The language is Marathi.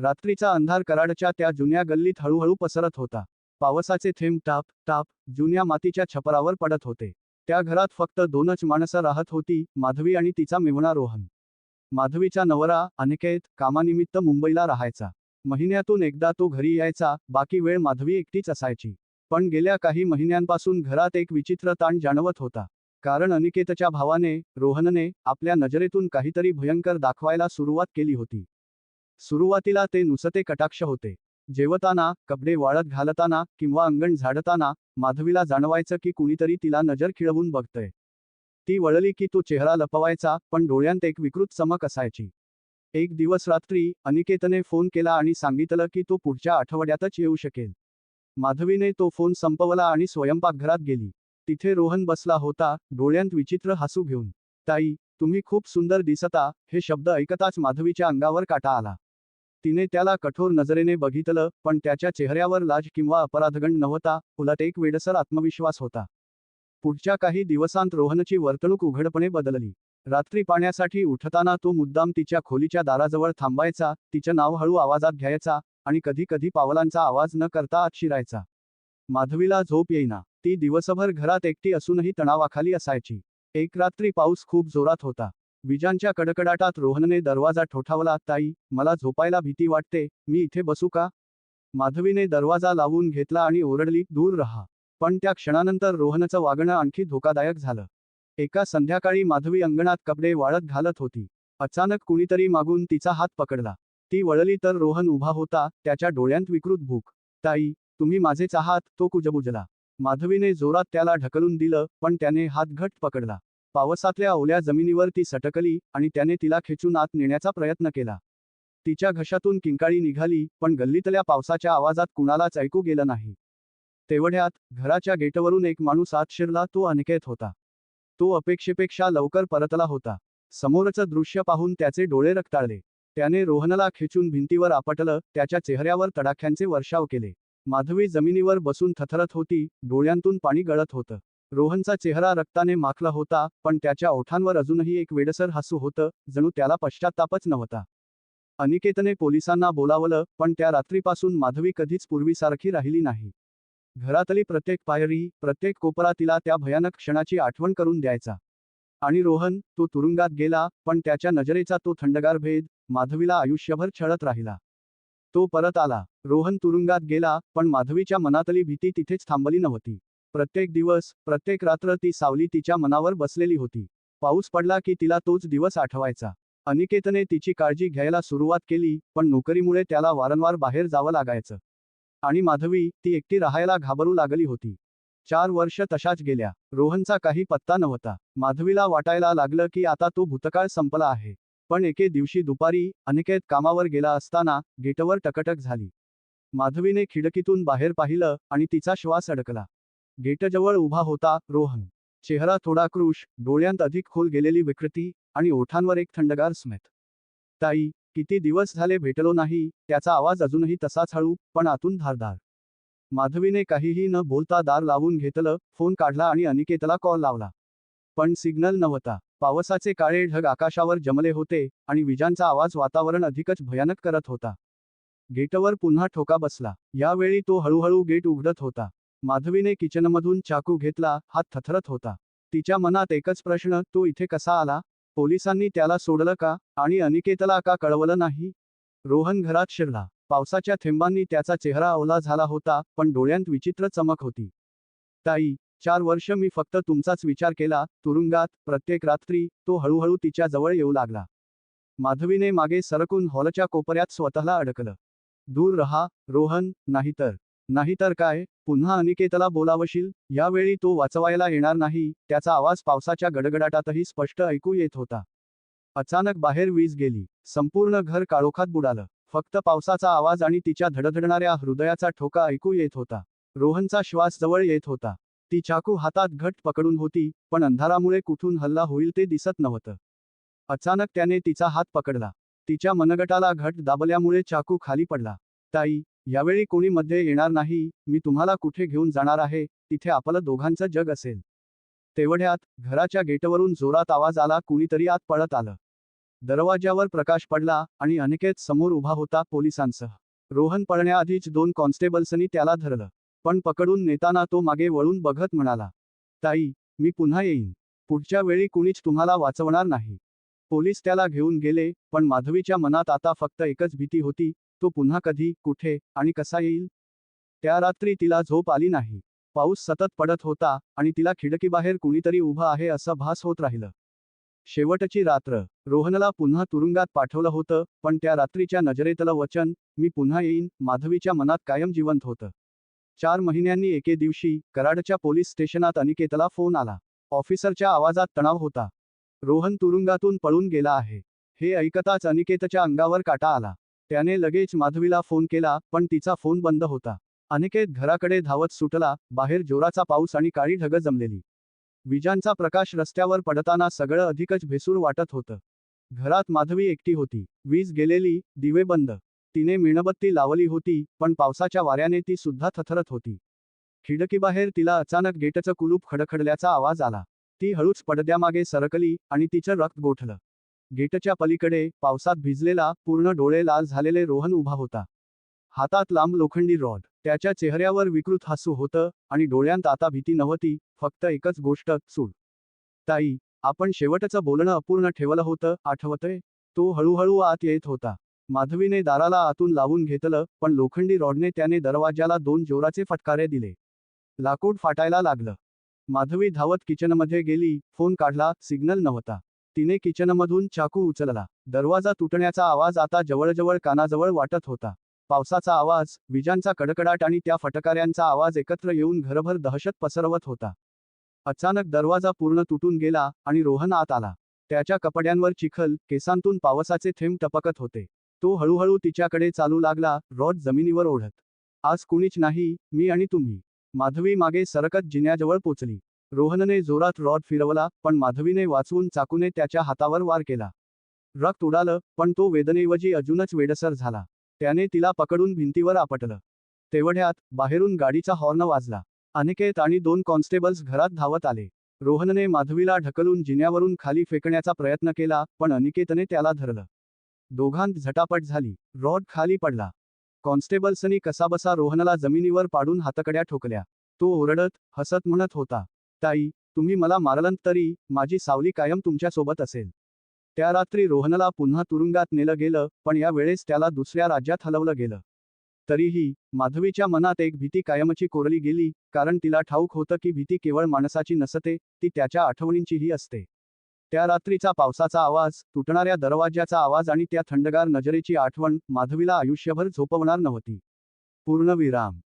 रात्रीचा अंधार कराडच्या त्या जुन्या गल्लीत हळूहळू पसरत होता. पावसाचे थेंब टाप टाप जुन्या मातीच्या छपरावर पडत होते. त्या घरात फक्त दोनच माणसं राहत होती माधवी आणि तिचा मेवणा रोहन. माधवीचा नवरा अनिकेत कामानिमित्त मुंबईला राहायचा. महिन्यातून एकदा तो घरी यायचा बाकी वेळ माधवी एकटीच असायची. पण गेल्या काही महिन्यांपासून घरात एक विचित्र ताण जाणवत होता. कारण अनिकेतच्या भावाने रोहनने आपल्या नजरेतून काहीतरी भयंकर दाखवायला सुरुवात केली होती. सुरुवातीला ते नुसते कटाक्ष होते. जेवताना कपडे वाळत घालताना किंवा अंगण झाडताना माधवीला जाणवायचं की कुणीतरी तिला नजर खिळवून बघतय. ती वळली की तो चेहरा लपवायचा पण डोळ्यांत एक विकृत चमक असायची. एक दिवस रात्री अनिकेतने फोन केला आणि सांगितलं की तो पुढच्या आठवड्यातच येऊ शकेल. माधवीने तो फोन संपवला आणि स्वयंपाकघरात गेली. तिथे रोहन बसला होता डोळ्यांत विचित्र हसू घेऊन. ताई तुम्ही खूप सुंदर दिसता हे शब्द ऐकताच माधवीच्या अंगावर काटा आला. तिने त्याला कठोर नजरेने बघितलं पण त्याच्या चेहऱ्यावर लाज किंवा अपराधगण नव्हता उलट एक वेडसर आत्मविश्वास होता. पुढच्या काही दिवसांत रोहनची वर्तणूक उघडपणे बदलली. रात्री पाण्यासाठी उठताना तो मुद्दाम तिच्या खोलीच्या दाराजवळ थांबायचा तिचं नाव हळू आवाजात घ्यायचा आणि कधी कधी पावलांचा आवाज न करता आत शिरायचा. माधवीला झोप येईना ती दिवसभर घरात एकटी असूनही तणावाखाली असायची. एक रात्री पाऊस खूप जोरात होता. विजांच्या कडकडाटात रोहनने दरवाजा ठोठावला ताई मला झोपायला भीती वाटते मी इथे बसू का? माधवीने दरवाजा लावून घेतला आणि ओरडली दूर रहा. पण त्या क्षणानंतर रोहनचं वागणं आणखी धोकादायक झालं. एका संध्याकाळी माधवी अंगणात कपडे वाळत घालत होती. अचानक कुणीतरी मागून तिचा हात पकडला. ती वळली तर रोहन उभा होता त्याच्या डोळ्यांत विकृत भूक. ताई तुम्ही माझेच आहात तो कुजबुजला. माधवीने जोरात त्याला ढकलून दिलं पण त्याने हात घट पकडला. पावसातल्या ओल्या जमिनीवर ती सटकली आणि त्याने तिला खेचून आत नेण्याचा प्रयत्न केला. तिच्या घशातून किंकाळी निघाली पण गल्लीतल्या पावसाच्या आवाजात कुणालाच ऐकू गेलं नाही. तेवढ्यात घराच्या गेटवरून एक माणूस आत शिरला तो अनिकेत होता. तो अपेक्षेपेक्षा लवकर परतला होता. समोरचं दृश्य पाहून त्याचे डोळे रक्ताळले. त्याने रोहनला खेचून भिंतीवर आपटलं त्याच्या चेहऱ्यावर तडाख्यांचे वर्षाव केले. माधवी जमिनीवर बसून थथरत होती डोळ्यांतून पाणी गळत होतं. रोहनचा चेहरा रक्ताने माखला होता पण त्याच्या ओठांवर अजूनही एक वेडसर हसू होतं जणू त्याला पश्चातापच नव्हता. अनिकेतने पोलिसांना बोलावलं पण त्या रात्रीपासून माधवी कधीच पूर्वीसारखी राहिली नाही. घरातली प्रत्येक पायरी प्रत्येक कोपरा तिला त्या भयानक क्षणाची आठवण करून द्यायचा. आणि रोहन तो तुरुंगात गेला पण त्याच्या नजरेचा तो थंडगार भेद माधवीला आयुष्यभर छळत राहिला. तो परत आला. रोहन तुरुंगात गेला पण माधवीच्या मनातली भीती तिथेच थांबली नव्हती. प्रत्येक दिवस प्रत्येक रात्र ती सावली तिच्या मनावर बसलेली होती. पाऊस पडला की तिला तोच दिवस आठवायचा. अनिकेतने तिची काळजी घ्यायला सुरुवात केली पण नोकरीमुळे त्याला वारंवार बाहेर जावं लागायचं. आणि माधवी ती एकटी राहायला घाबरू लागली होती. चार वर्ष तशाच गेल्या. रोहनचा काही पत्ता नव्हता. माधवीला वाटायला लागलं की आता तो भूतकाळ संपला आहे. पण एके दिवशी दुपारी अनिकेत कामावर गेला असताना गेटवर टकटक झाली. माधवीने खिडकीतून बाहेर पाहिलं आणि तिचा श्वास अडकला. गेटजवळ उभा होता रोहन. चेहरा थोडा क्रुश डोळ्यांत अधिक खोल गेलेली विकृती आणि ओठांवर एक थंडगार स्मित. ताई किती दिवस झाले भेटलो नाही त्याचा आवाज अजूनही तसाच हळू पण आतून धारधार माधवीने काहीही न बोलता दार लावून घेतलं फोन काढला आणि अनिकेतला कॉल लावला. पण सिग्नल नव्हता. पावसाचे काळे ढग आकाशावर जमले होते आणि विजांचा आवाज वातावरण अधिकच भयानक करत होता. गेटवर पुन्हा ठोका बसला. यावेळी तो हळूहळू गेट उघडत होता. माधवीने किचनमधून चाकू घेतला हात थथरत होता. तिच्या मनात एकच प्रश्न तो इथे कसा आला? पोलिसांनी त्याला सोडलं का? आणि अनिकेतला का कळवलं नाही? रोहन घरात शिरला. पावसाच्या थेंबांनी त्याचा चेहरा ओला झाला होता पण डोळ्यांत विचित्र चमक होती. ताई चार वर्ष मी फक्त तुमचाच विचार केला. तुरुंगात प्रत्येक रात्री तो हळूहळू तिच्या जवळ येऊ लागला. माधवीने मागे सरकून हॉलच्या कोपऱ्यात स्वतःला अडकलं. दूर रहा रोहन. नाहीतर. नाहीतर काय? पुन्हा अनिकेतला बोलावशील? यावेळी तो वाचवायला येणार नाही त्याचा आवाज पावसाच्या गडगडाटातही स्पष्ट ऐकू येत होता. अचानक बाहेर वीज गेली. संपूर्ण घर काळोखात बुडालं. फक्त पावसाचा आवाज आणि तिच्या धडधडणाऱ्या हृदयाचा ठोका ऐकू येत होता. रोहनचा श्वास जवळ येत होता. ती चाकू हातात घट पकडून होती पण अंधारामुळे कुठून हल्ला होईल ते दिसत नव्हतं. अचानक त्याने तिचा हात पकडला. तिच्या मनगटाला घट दाबल्यामुळे चाकू खाली पडला. ताई यावेळी कोणी मध्ये येणार नाही मी तुम्हाला कुठे घेऊन जाणार आहे तिथे आपलं दोघांचं जग असेल. तेवढ्यात घराच्या गेटवरून जोरात आवाज आला कुणीतरी आत पळत आलं. दरवाज्यावर प्रकाश पडला आणि अनिकेत समोर उभा होता पोलिसांसह. रोहन पळण्याआधीच दोन कॉन्स्टेबल्सनी त्याला धरलं. पण पकडून नेताना तो मागे वळून बघत म्हणाला ताई मी पुन्हा येईन. पुढच्या वेळी कुणीच तुम्हाला वाचवणार नाही. पोलीस त्याला घेऊन गेले पण माधवीच्या मनात आता फक्त एकच भीती होती तो पुन्हा कधी कुठे आणि कसा येईल? त्या रात्री तिला झोप आली नाही. पाऊस सतत पडत होता आणि तिला खिडकीबाहेर कुणीतरी उभं आहे असं भास होत राहिलं. शेवटची रात्र. रोहनला पुन्हा तुरुंगात पाठवलं होतं पण त्या रात्रीच्या नजरेतलं वचन मी पुन्हा येईन माधवीच्या मनात कायम जिवंत होतं. चार महिन्यांनी एके दिवशी कराडच्या पोलीस स्टेशनात अनिकेतला फोन आला. ऑफिसरच्या आवाजात तणाव होता. रोहन तुरुंगातून पळून गेला आहे. हे ऐकताच अनिकेतच्या अंगावर काटा आला. त्याने लगेच माधवीला फोन केला पण तिचा फोन बंद होता. अनिकेत घराकडे धावत सुटला बाहेर जोराचा पाऊस आणि काळी ढग जमलेली. विजांचा प्रकाश रस्त्यावर पडताना सगळं अधिकच भेसूर वाटत होतं. घरात माधवी एकटी होती. वीज गेलेली दिवे बंद. तिने मेणबत्ती लावली होती पण पावसाच्या वाऱ्याने ती सुद्धा थथरत होती. खिडकीबाहेर तिला अचानक गेटचं कुलूप खडखडल्याचा आवाज आला. ती हळूच पडद्यामागे सरकली आणि तिचं रक्त गोठलं. गेटच्या पलीकडे पावसात भिजलेला पूर्ण डोळे लाल झालेले रोहन उभा होता. हातात लांब लोखंडी रॉड. त्याच्या चेहऱ्यावर विकृत हसू होतं आणि डोळ्यांत आता भीती नव्हती फक्त एकच गोष्ट चूड ताई आपण शेवटचं बोलणं अपूर्ण ठेवलं होतं आठवतंय तो हळूहळू आत येत होता. माधवीने दाराला आतून लावून घेतलं पण लोखंडी रॉडने त्याने दरवाजाला दोन जोराचे फटकारे दिले. लाकूड फाटायला लागलं. माधवी धावत किचनमध्ये गेली फोन काढला सिग्नल नव्हता. तिने किचनमधून चाकू उचलला. दरवाजा तुटण्याचा आवाज आता जवळजवळ कानाजवळ वाटत होता. पावसाचा आवाज विजांचा कडकडाट आणि त्या फटकाऱ्यांचा आवाज एकत्र येऊन घरभर दहशत पसरवत होता. अचानक दरवाजा पूर्ण तुटून गेला आणि रोहन आत आला. त्याच्या कपड्यांवर चिखल केसांतून पावसाचे थेंब टपकत होते. तो हळूहळू तिच्याकडे चालू लागला रॉड जमिनीवर ओढत. आज कुणीच नाही मी आणि तुम्ही. माधवी मागे सरकत जिन्याजवळ पोचली. रोहनने जोरात रॉड फिरवला पण माधवीने वाचवून चाकूने त्याच्या हातावर वार केला. रक्त उडालं पण तो वेदनेऐवजी अजूनच वेडसर झाला. त्याने तिला पकडून भिंतीवर आपटलं. तेवढ्यात बाहेरून गाडीचा हॉर्न वाजला. अनिकेत आणि दोन कॉन्स्टेबल्स घरात धावत आले. रोहनने माधवीला ढकलून जिन्यावरून खाली फेकण्याचा प्रयत्न केला पण अनिकेतने त्याला धरलं. दोघांत झटापट झाली. रॉड खाली पडला. कॉन्स्टेबल्सनी कसाबसा रोहनला जमिनीवर पाडून हातकड्या ठोकल्या. तो ओरडत हसत म्हणत होता. ताई तुम्ही मला मारलंत तरी माझी सावली कायम तुमच्यासोबत असेल. त्या रात्री रोहनला पुन्हा तुरुंगात नेलं गेलं पण या वेळेस त्याला दुसऱ्या राज्यात हलवलं गेलं. तरीही माधवीच्या मनात एक भीती कायमची कोरली गेली कारण तिला ठाऊक होतं की भीती केवळ माणसाची नसते ती त्याच्या आठवणींचीही असते. त्या रात्रीचा पावसाचा आवाज तुटणाऱ्या दरवाज्याचा आवाज आणि त्या थंडगार नजरेची आठवण माधवीला आयुष्यभर झोपवणार नव्हती. पूर्णविराम.